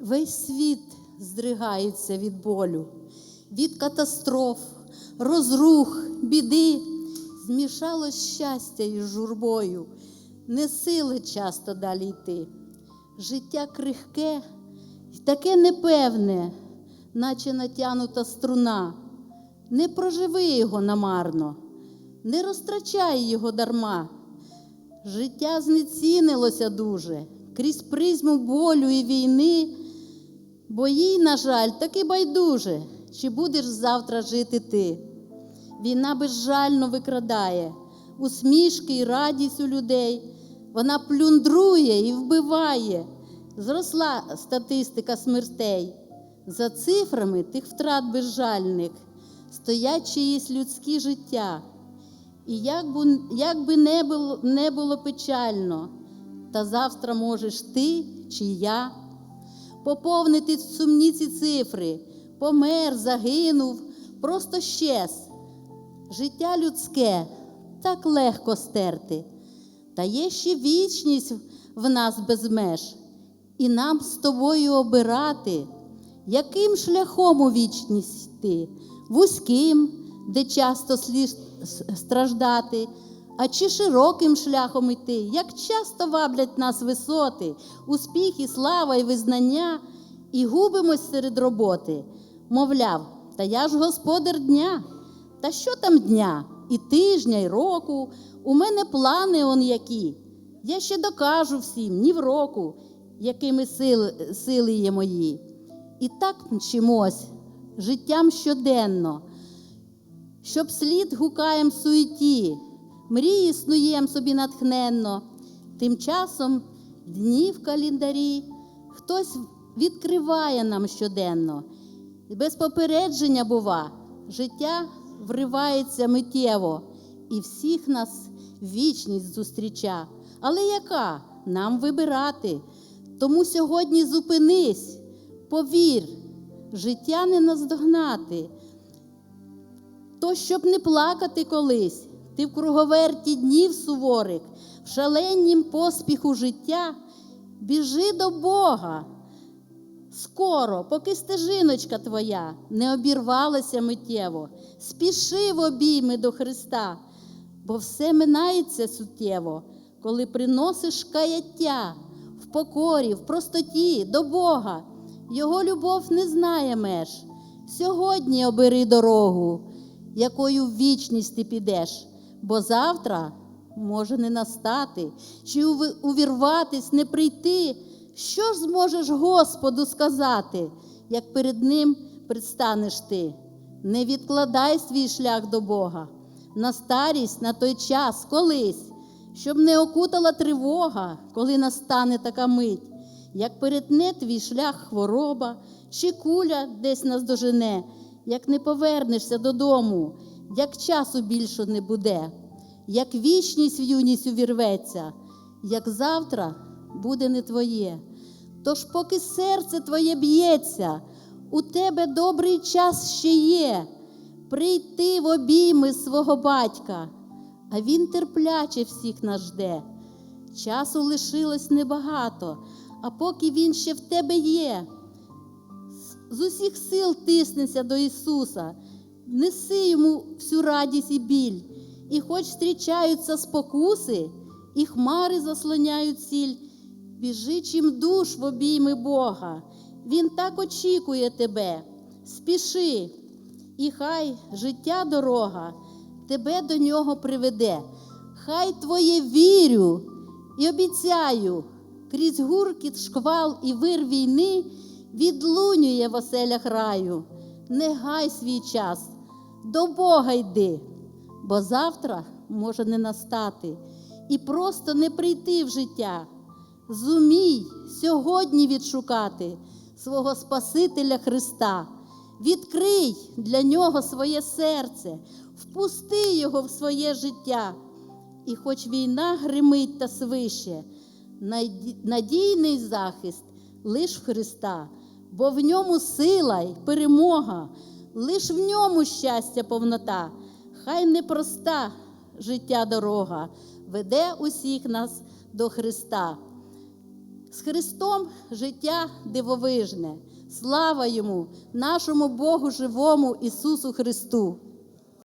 Весь світ здригається від болю, від катастроф, розрух, біди. Змішалось щастя із журбою, не сили часто далі йти. Життя крихке й таке непевне, наче натянута струна. Не проживи його намарно, не розтрачай його дарма. Життя знецінилося дуже крізь призму болю і війни, бо їй, на жаль, таки байдуже, чи будеш завтра жити ти. Війна безжально викрадає усмішки і радість у людей. Вона плюндрує і вбиває. Зросла статистика смертей. За цифрами тих втрат безжальних стоять чиїсь людські життя. І як би, як би не, було, не було печально, та завтра можеш ти чи я поповнити сумні ці цифри, помер, загинув, просто щез. Життя людське так легко стерти, та є ще вічність в нас без меж, і нам з тобою обирати, яким шляхом у вічність йти, вузьким, де часто слід страждати, а чи широким шляхом йти, як часто ваблять нас висоти, успіх і слава і визнання, і губимось серед роботи, мовляв, та я ж господар дня. Та що там дня, і тижня, і року, у мене плани он які. Я ще докажу всім, ні в року, якими сили, сили є мої. І так мчимось життям щоденно, щоб слід гукаєм суеті, мрії снуєм собі натхненно. Тим часом дні в календарі хтось відкриває нам щоденно. Без попередження, бува, життя вривається миттєво, і всіх нас вічність зустріча. Але яка нам вибирати? Тому сьогодні зупинись, повір, життя не наздогнати. То, щоб не плакати колись, ти в круговерті днів суворих, в шаленнім поспіху життя, біжи до Бога. Скоро, поки стежиночка твоя не обірвалася миттєво, спіши в обійми до Христа, бо все минається суттєво, коли приносиш каяття в покорі, в простоті до Бога. Його любов не знає меж. Сьогодні обери дорогу, якою в вічність ти підеш, бо завтра може не настати, чи увірватись, не прийти. Що ж зможеш Господу сказати, як перед Ним предстанеш ти? Не відкладай свій шлях до Бога на старість, на той час, колись, щоб не окутала тривога, коли настане така мить, як перетне твій шлях хвороба, чи куля десь наздожене, як не повернешся додому, як часу більше не буде, як вічність в юність увірветься, як завтра буде не твоє. Тож, поки серце твоє б'ється, у тебе добрий час ще є прийти в обійми свого батька, а він терпляче всіх нас жде. Часу лишилось небагато, а поки він ще в тебе є. З усіх сил тиснися до Ісуса, неси йому всю радість і біль, і хоч зустрічаються спокуси, і хмари заслоняють ціль. Біжи чим душ в обійми Бога. Він так очікує тебе. Спіши, і хай життя дорога тебе до нього приведе. Хай твоє вірю і обіцяю, крізь гуркіт, шквал і вир війни відлунює в оселях раю. Не гай свій час, до Бога йди, бо завтра може не настати і просто не прийти в життя. Зумій сьогодні відшукати свого Спасителя Христа. Відкрий для нього своє серце, впусти його в своє життя. І хоч війна гримить та свище, надійний захист лиш в Христа, бо в ньому сила й перемога, лиш в ньому щастя повнота. Хай непроста життя дорога веде усіх нас до Христа. З Христом життя дивовижне. Слава йому, нашому Богу живому Ісусу Христу!